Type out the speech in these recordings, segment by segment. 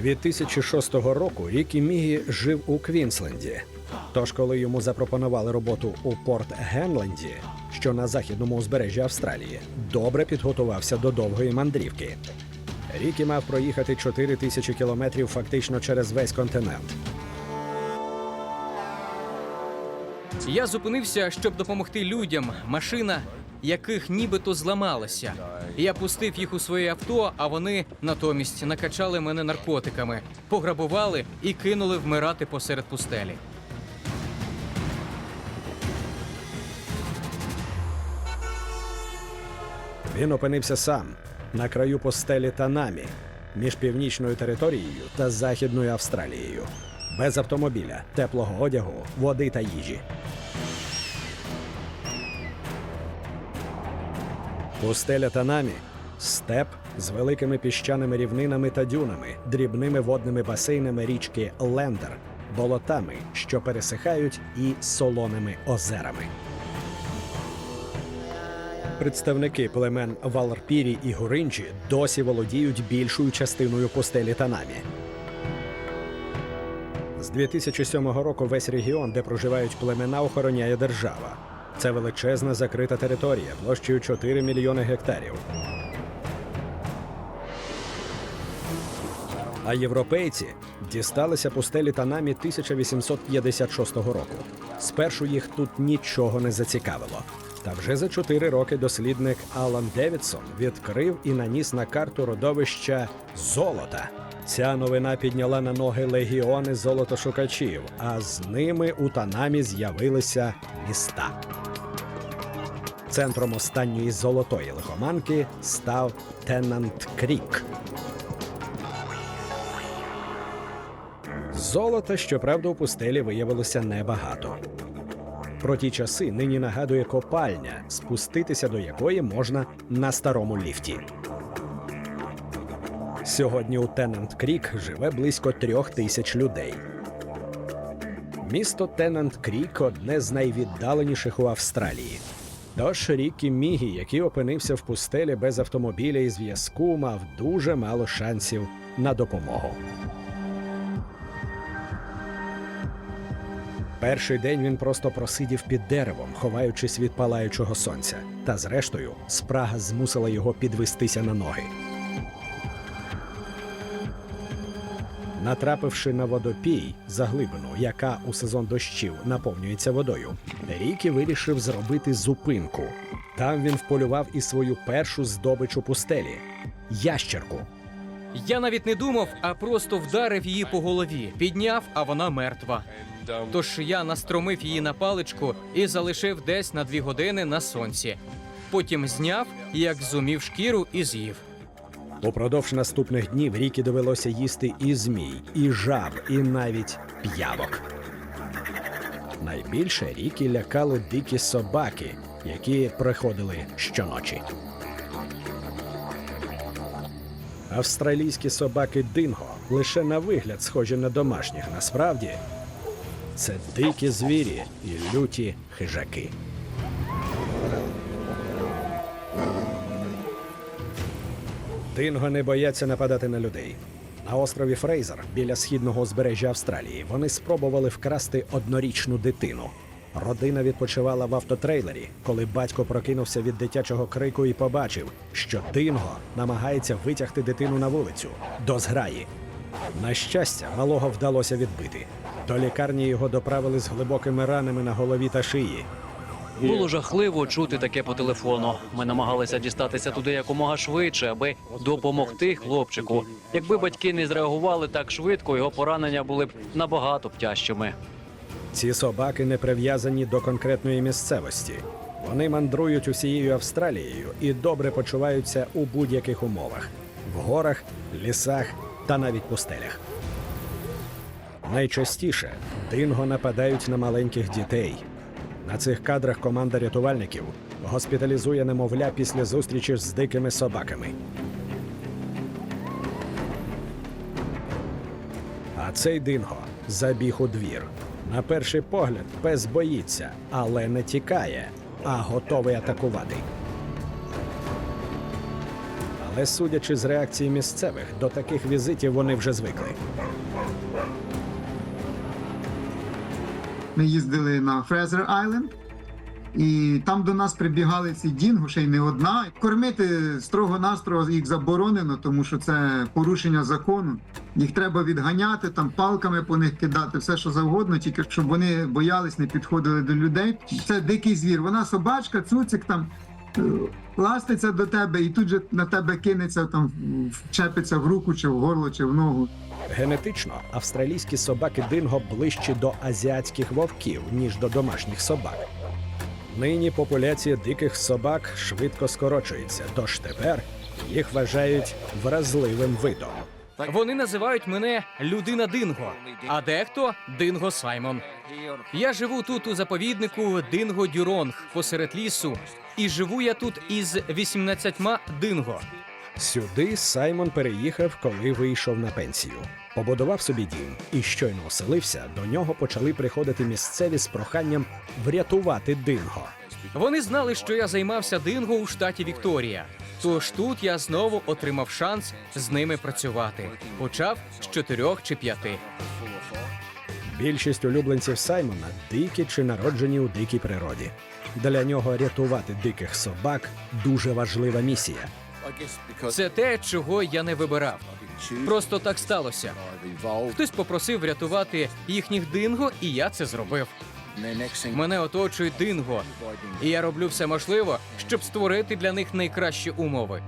2006 року Рікі Мігі жив у Квінсленді. Тож, коли йому запропонували роботу у Порт Генленді, що на західному узбережжі Австралії, добре підготувався до довгої мандрівки. Рікі мав проїхати 4 тисячі кілометрів фактично через весь континент. Я зупинився, щоб допомогти людям, машина яких нібито зламалася. Я пустив їх у своє авто, а вони натомість накачали мене наркотиками, пограбували і кинули вмирати посеред пустелі. Він опинився сам на краю постелі Танамі між північною територією та західною Австралією, без автомобіля, теплого одягу, води та їжі. Пустеля Танамі степ з великими піщаними рівнинами та дюнами, дрібними водними басейнами річки Лендер, болотами, що пересихають, і солоними озерами. Представники племен Валарпірі і Гуринджі досі володіють більшою частиною пустелі Танамі. З 2007 року весь регіон, де проживають племена, охороняє держава. Це величезна закрита територія площею 4 мільйони гектарів. А європейці дісталися пустелі Танамі 1856 року. Спершу їх тут нічого не зацікавило. Та вже за чотири роки дослідник Алан Девідсон відкрив і наніс на карту родовища золота. Ця новина підняла на ноги легіони золотошукачів, а з ними у Танамі з'явилися міста. Центром останньої золотої лихоманки став Теннант Крік. Золота, щоправда, у пустелі виявилося небагато. Про ті часи нині нагадує копальня, спуститися до якої можна на старому ліфті. Сьогодні у Теннант Крік живе близько трьох тисяч людей. Місто Теннант Крік одне з найвіддаленіших у Австралії. Тож Рікі Мігі, який опинився в пустелі без автомобіля і зв'язку, мав дуже мало шансів на допомогу. Перший день він просто просидів під деревом, ховаючись від палаючого сонця. Та зрештою, спрага змусила його підвестися на ноги. Натрапивши на водопій заглибину, яка у сезон дощів наповнюється водою, Рікі вирішив зробити зупинку. Там він вполював і свою першу здобич у пустелі ящерку. Я навіть не думав, а просто вдарив її по голові, підняв, а вона мертва. Тож я настромив її на паличку і залишив десь на дві години на сонці. Потім зняв, як зумів шкіру і з'їв. Упродовж наступних днів Рікі довелося їсти і змій, і жаб, і навіть п'явок. Найбільше Рікі лякали дикі собаки, які приходили щоночі. Австралійські собаки Динго лише на вигляд схожі на домашніх. Насправді це дикі звірі і люті хижаки. Динго не бояться нападати на людей. На острові Фрейзер біля східного узбережжя Австралії вони спробували вкрасти однорічну дитину. Родина відпочивала в автотрейлері, коли батько прокинувся від дитячого крику і побачив, що Динго намагається витягти дитину на вулицю до зграї. На щастя, малого вдалося відбити. До лікарні його доправили з глибокими ранами на голові та шиї. Було жахливо чути таке по телефону. Ми намагалися дістатися туди якомога швидше, аби допомогти хлопчику. Якби батьки не зреагували так швидко, його поранення були б набагато б тяжчими. Ці собаки не прив'язані до конкретної місцевості. Вони мандрують усією Австралією і добре почуваються у будь-яких умовах в горах, лісах та навіть пустелях. Найчастіше динго нападають на маленьких дітей. На цих кадрах команда рятувальників госпіталізує немовля після зустрічі з дикими собаками. А цей динго забіг у двір. На перший погляд пес боїться, але не тікає, а готовий атакувати. Але судячи з реакції місцевих, до таких візитів вони вже звикли. Ми їздили на Фрезер Айленд, і там до нас прибігали ці дінго, ще й не одна. Кормити строго-настрого їх заборонено, тому що це порушення закону. Їх треба відганяти, там палками по них кидати, все що завгодно, тільки щоб вони боялись, не підходили до людей. Це дикий звір. Вона собачка, цуцик там. е, Ластиться до тебе і тут же на тебе кинеться, там вчепиться в руку, чи в горло, чи в ногу. Генетично австралійські собаки динго ближчі до азіатських вовків, ніж до домашніх собак. Нині популяція диких собак швидко скорочується, тож тепер їх вважають вразливим видом. Вони називають мене людина Динго, а дехто Динго Саймон. Я живу тут у заповіднику Динго Дюронг посеред лісу, і живу я тут із 18 динго. Сюди Саймон переїхав, коли вийшов на пенсію. Побудував собі дім і щойно оселився, до нього почали приходити місцеві з проханням врятувати динго. Вони знали, що я займався динго у штаті Вікторія. Тож тут я знову отримав шанс з ними працювати. Почав з чотирьох чи п'яти. Більшість улюбленців Саймона дикі чи народжені у дикій природі. Для нього рятувати диких собак дуже важлива місія. Це те, чого я не вибирав. Просто так сталося. Хтось попросив врятувати їхніх динго, і я це зробив. Мене оточують динго, і я роблю все можливе, щоб створити для них найкращі умови.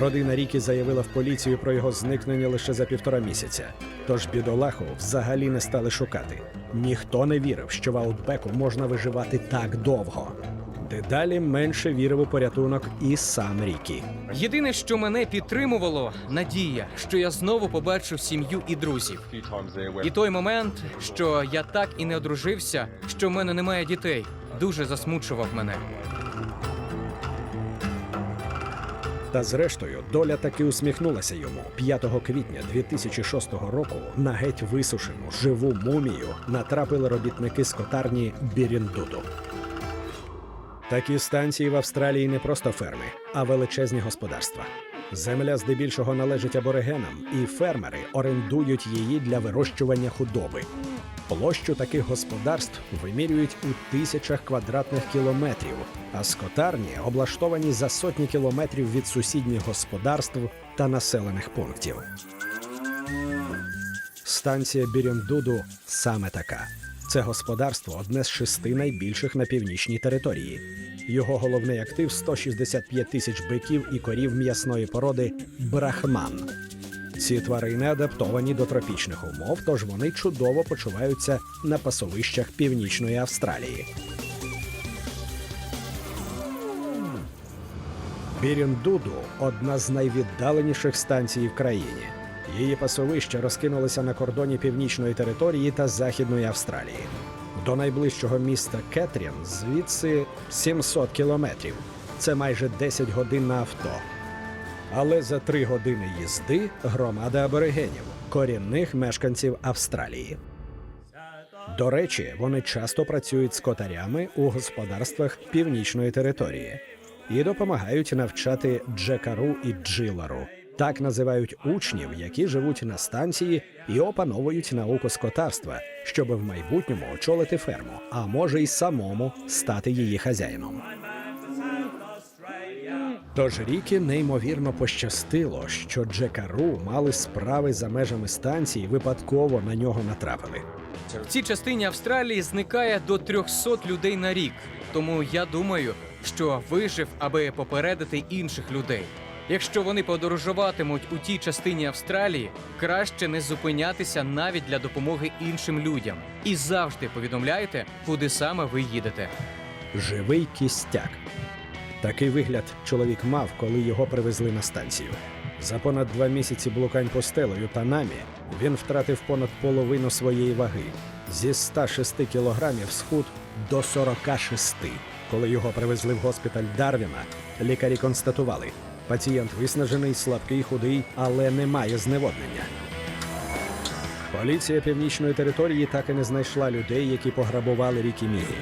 Родина Рікі заявила в поліцію про його зникнення лише за півтора місяця. Тож бідолаху взагалі не стали шукати. Ніхто не вірив, що в Аутбеку можна виживати так довго. Дедалі менше вірив у порятунок і сам Рікі. Єдине, що мене підтримувало, надія, що я знову побачу сім'ю і друзів. І той момент, що я так і не одружився, що в мене немає дітей, дуже засмучував мене. Та зрештою, доля таки усміхнулася йому 5 квітня 2006 року на геть висушену живу мумію натрапили робітники з котарні Біріндуду. Такі станції в Австралії не просто ферми, а величезні господарства. Земля здебільшого належить аборигенам, і фермери орендують її для вирощування худоби. Площу таких господарств вимірюють у тисячах квадратних кілометрів, а скотарні облаштовані за сотні кілометрів від сусідніх господарств та населених пунктів. Станція Біріндуду саме така. Це господарство одне з шести найбільших на північній території. Його головний актив 165 тисяч биків і корів м'ясної породи брахман. Ці тварини адаптовані до тропічних умов, тож вони чудово почуваються на пасовищах північної Австралії. Біріндуду одна з найвіддаленіших станцій в країні. Її пасовища розкинулися на кордоні північної території та західної Австралії. До найближчого міста Кетрін звідси 700 кілометрів. Це майже 10 годин на авто. Але за три години їзди громада аборигенів, корінних мешканців Австралії. До речі, вони часто працюють з котарями у господарствах північної території і допомагають навчати джекару і джилару. Так називають учнів, які живуть на станції і опановують науку скотарства, щоб в майбутньому очолити ферму, а може й самому стати її хазяїном. Тож Рікі неймовірно пощастило, що Джекару мали справи за межами станції, випадково на нього натрапили. В цій частині Австралії зникає до 300 людей на рік. Тому я думаю, що вижив, аби попередити інших людей. Якщо вони подорожуватимуть у тій частині Австралії, краще не зупинятися навіть для допомоги іншим людям. І завжди повідомляйте, куди саме ви їдете. Живий кістяк. Такий вигляд чоловік мав, коли його привезли на станцію. За понад два місяці блукань постелею та намі він втратив понад половину своєї ваги зі 106 кілограмів схуд до 46. Коли його привезли в госпіталь Дарвіна, лікарі констатували, пацієнт виснажений, слабкий, худий, але не має зневоднення. Поліція північної території так і не знайшла людей, які пограбували ріки Мігі.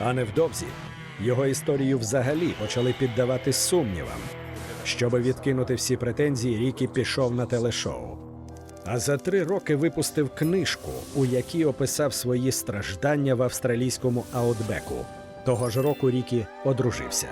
А невдовзі Його історію взагалі почали піддавати сумнівам. Щоби відкинути всі претензії, Рікі пішов на телешоу. А за три роки випустив книжку, у якій описав свої страждання в австралійському аутбеку. Того ж року Рікі одружився.